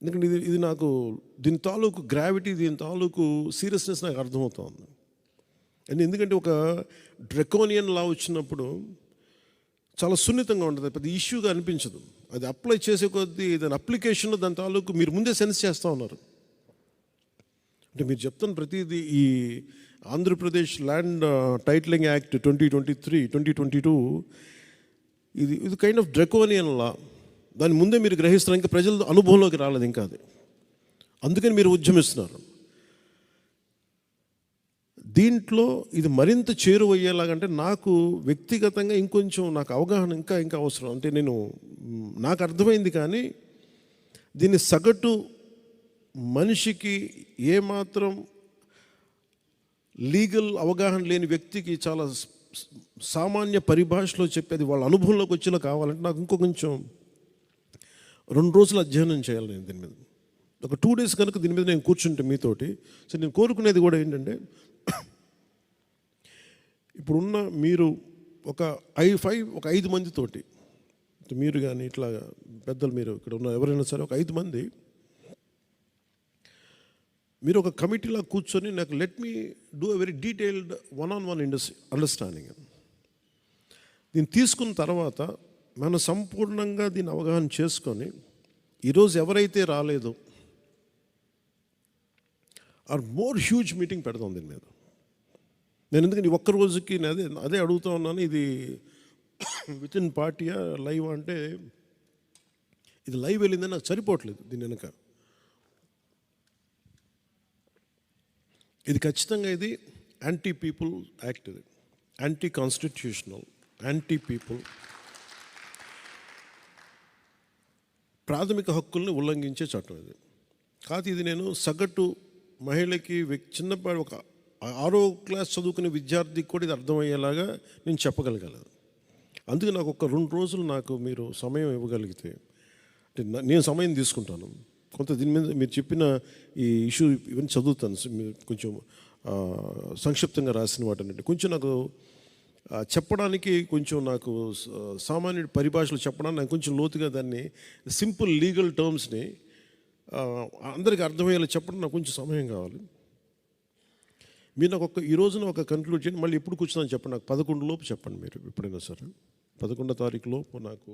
ఎందుకంటే ఇది ఇది నాకు దీని తాలూకు గ్రావిటీ దీని తాలూకు సీరియస్నెస్ నాకు అర్థమవుతుంది. అండ్ ఎందుకంటే ఒక డ్రెకోనియన్ లా వచ్చినప్పుడు చాలా సున్నితంగా ఉంటుంది పెద్ద ఇష్యూగా అనిపించదు. అది అప్లై చేసే కొద్దీ దాని అప్లికేషన్లో దాని తాలూకు మీరు ముందే సెన్స్ చేస్తూ ఉన్నారు. అంటే మీరు చెప్తున్న ప్రతిదీ ఈ Andhra Pradesh land titling act twenty twenty three twenty twenty two ఇది ఇది కైండ్ ఆఫ్ డ్రెకోనియన్ లా దాని ముందే మీరు గ్రహిస్తున్నారు ఇంకా ప్రజల అనుభవంలోకి రాలేదు ఇంకా అది. అందుకని మీరు ఉద్యమిస్తున్నారు. దీంట్లో ఇది మరింత చేరువయ్యేలాగంటే నాకు వ్యక్తిగతంగా ఇంకొంచెం నాకు అవగాహన ఇంకా ఇంకా అవసరం. అంటే నేను నాకు అర్థమైంది కానీ దీన్ని సగటు మనిషికి ఏమాత్రం లీగల్ అవగాహన లేని వ్యక్తికి చాలా సామాన్య పరిభాషలో చెప్పేది వాళ్ళ అనుభవంలోకి వచ్చేలా కావాలంటే నాకు ఇంకో కొంచెం రెండు రోజులు అధ్యయనం చేయాలి నేను దీని మీద. ఒక టూ డేస్ కనుక దీని మీద నేను కూర్చుంటే మీతోటి సో నేను కోరుకునేది కూడా ఏంటంటే ఇప్పుడున్న మీరు ఒక ఐ ఫైవ్ ఒక ఐదు మందితోటి మీరు కానీ ఇట్లా పెద్దలు మీరు ఇక్కడ ఉన్న ఎవరైనా సరే ఒక ఐదు మంది మీరు ఒక కమిటీలా కూర్చొని నాకు let me do a very detailed one on one in-depth understanding దీన్ని తీసుకున్న తర్వాత మనం సంపూర్ణంగా దీన్ని అవగాహన చేసుకొని ఈరోజు ఎవరైతే రాలేదో ఆర్ మోర్ హ్యూజ్ మీటింగ్ పెడతాం దీని మీద. నేను ఎందుకంటే ఒక్క రోజుకి నేను అదే అదే అడుగుతా ఉన్నాను ఇది విత్ ఇన్ పార్టీయా లైవ్ అంటే ఇది లైవ్ వెళ్ళిందని నాకు సరిపోవట్లేదు దీని వెనుక. ఇది ఖచ్చితంగా ఇది యాంటీ పీపుల్ యాక్ట్ ఇది. యాంటీ కాన్స్టిట్యూషనల్ యాంటీ పీపుల్ ప్రాథమిక హక్కుల్ని ఉల్లంఘించే చట్టం ఇది. కాదు ఇది నేను సగటు మహిళకి చిన్నప్పటి చిన్నపాటి ఒక ఆరో క్లాస్ చదువుకునే విద్యార్థికి కూడా ఇది అర్థమయ్యేలాగా నేను చెప్పగలగలేదు. అందుకే నాకు ఒక రెండు రోజులు నాకు మీరు సమయం ఇవ్వగలిగితే అంటే నేను సమయం తీసుకుంటాను. కొంత దీని మీద మీరు చెప్పిన ఈ ఇష్యూ ఇవన్నీ చదువుతాను. కొంచెం సంక్షిప్తంగా రాసిన వాటన్నిటి కొంచెం నాకు చెప్పడానికి కొంచెం నాకు సామాన్యుడి పరిభాషలు చెప్పడానికి నాకు కొంచెం లోతుగా దాన్ని సింపుల్ లీగల్ టర్మ్స్ని అందరికీ అర్థమయ్యేలా చెప్పడం నాకు కొంచెం సమయం కావాలి. మీరు నాకు ఒక ఈ రోజున ఒక కన్క్లూడ్ చేయండి మళ్ళీ ఎప్పుడు కూర్చున్నాను చెప్పండి నాకు పదకొండు లోపు చెప్పండి మీరు ఎప్పుడైనా సరే. పదకొండో తారీఖు లోపు నాకు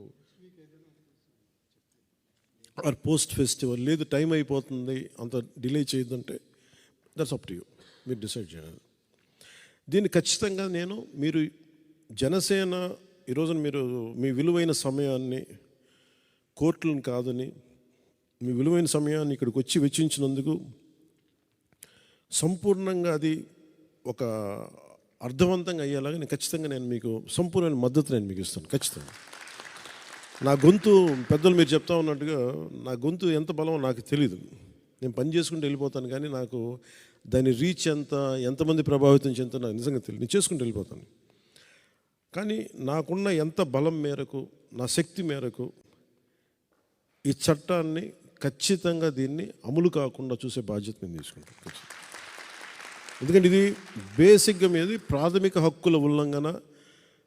ఆర్ పోస్ట్ ఫెస్టివల్ లేదు టైం అయిపోతుంది అంత డిలే చేయొద్దంటే దట్స్ అప్ టు యూ. మీరు డిసైడ్ చేయాలి. దీన్ని ఖచ్చితంగా నేను మీరు జనసేన ఈరోజున మీరు మీ విలువైన సమయాన్ని కోర్టులను కాదని మీ విలువైన సమయాన్ని ఇక్కడికి వచ్చి వెచ్చించినందుకు సంపూర్ణంగా అది ఒక అర్థవంతంగా అయ్యేలాగా నేను ఖచ్చితంగా నేను మీకు సంపూర్ణమైన మద్దతు నేను మీకు ఇస్తాను ఖచ్చితంగా. నా గొంతు పెద్దలు మీరు చెప్తా ఉన్నట్టుగా నా గొంతు ఎంత బలమో నాకు తెలియదు నేను పని చేసుకుంటూ వెళ్ళిపోతాను కానీ నాకు దాని రీచ్ ఎంత ఎంతమంది ప్రభావితం చెందుతో నాకు నిజంగా తెలియదు నేను చేసుకుంటూ వెళ్ళిపోతాను. కానీ నాకున్న ఎంత బలం మేరకు నా శక్తి మేరకు ఈ చట్టాన్ని ఖచ్చితంగా దీన్ని అమలు కాకుండా చూసే బాధ్యత నేను తీసుకుంటాను. ఎందుకంటే ఇది బేసిక్గా మీది ప్రాథమిక హక్కుల ఉల్లంఘన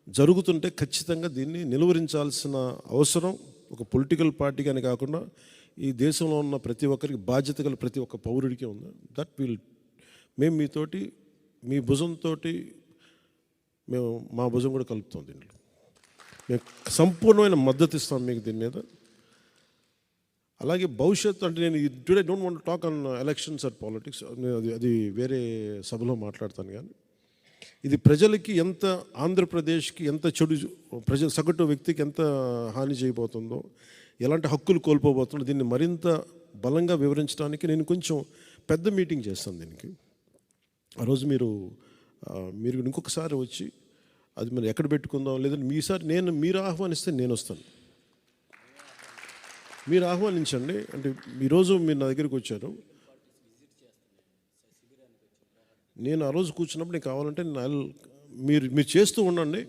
జరుగుతుంటే ఖచ్చితంగా దీన్ని నిలువరించాల్సిన అవసరం ఒక పొలిటికల్ పార్టీకి అని కాకుండా ఈ దేశంలో ఉన్న ప్రతి ఒక్కరికి బాధ్యత గల ప్రతి ఒక్క పౌరుడికి ఉంది. దట్ విల్ మేము మీతోటి మీ భుజంతో మేము మా భుజం కూడా కలుపుతాం దీంట్లో. మేము సంపూర్ణమైన మద్దతు ఇస్తాం మీకు దీని మీద. అలాగే భవిష్యత్తు అంటే నేను today don't want talk on elections at politics అది అది వేరే సభలో మాట్లాడతాను కానీ ఇది ప్రజలకి ఎంత ఆంధ్రప్రదేశ్కి ఎంత చెడు ప్రజ సగటు వ్యక్తికి ఎంత హాని చేయబోతుందో ఎలాంటి హక్కులు కోల్పోబోతుందో దీన్ని మరింత బలంగా వివరించడానికి నేను కొంచెం పెద్ద మీటింగ్ చేస్తాను దీనికి. ఆ రోజు మీరు మీరు ఇంకొకసారి వచ్చి అది మనం ఎక్కడ పెట్టుకుందాం? లేదంటే మీసారి నేను మీరు ఆహ్వానిస్తే నేను వస్తాను. మీరు ఆహ్వానించండి. అంటే ఈరోజు మీరు నా దగ్గరికి వచ్చారు. నేను ఆ రోజు కూర్చున్నప్పుడు నీకు కావాలంటే నేను మీరు మీరు చేస్తూ ఉండండి.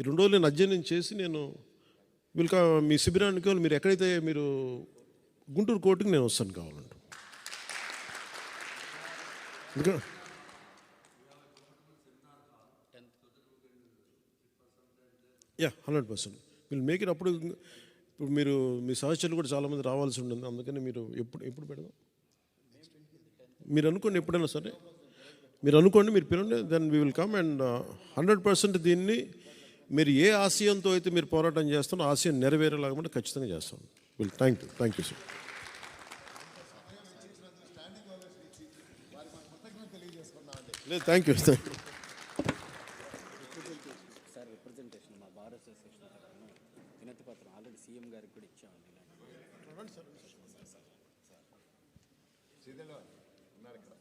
ఈ రెండు రోజులు నేను అధ్యయనం చేసి నేను వీళ్ళకి మీ శిబిరానికి వాళ్ళు మీరు ఎక్కడైతే మీరు గుంటూరు కోర్టుకి నేను వస్తాను కావాలంటే. ఇంకా yeah hundred percent will make it అప్పుడు ఇప్పుడు మీరు మీ సహచరులు కూడా చాలామంది రావాల్సి ఉంటుంది అందుకని మీరు ఎప్పుడు ఎప్పుడు పెడదాం మీరు అనుకోండి ఎప్పుడైనా సరే మీరు అనుకోండి మీరు పిలండి then we will come and hundred percent దీన్ని మీరు ఏ ఆశయంతో అయితే మీరు పోరాటం చేస్తారో ఆశయం నెరవేరేలాగా కూడా ఖచ్చితంగా చేస్తాం will thank you thank you sir లేదు థ్యాంక్ యూ థ్యాంక్ యూ పత్రం ఆల్రెడీ సీఎం గారికి కూడా ఇచ్చామండి ఇలాంటి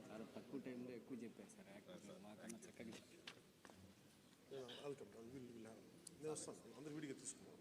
చాలా తక్కువ టైంలో ఎక్కువ చెప్పారు సార్ మాకన్నా చక్కగా చెప్పారు. వస్తాను. అందరు విడిగా తీసుకున్నాను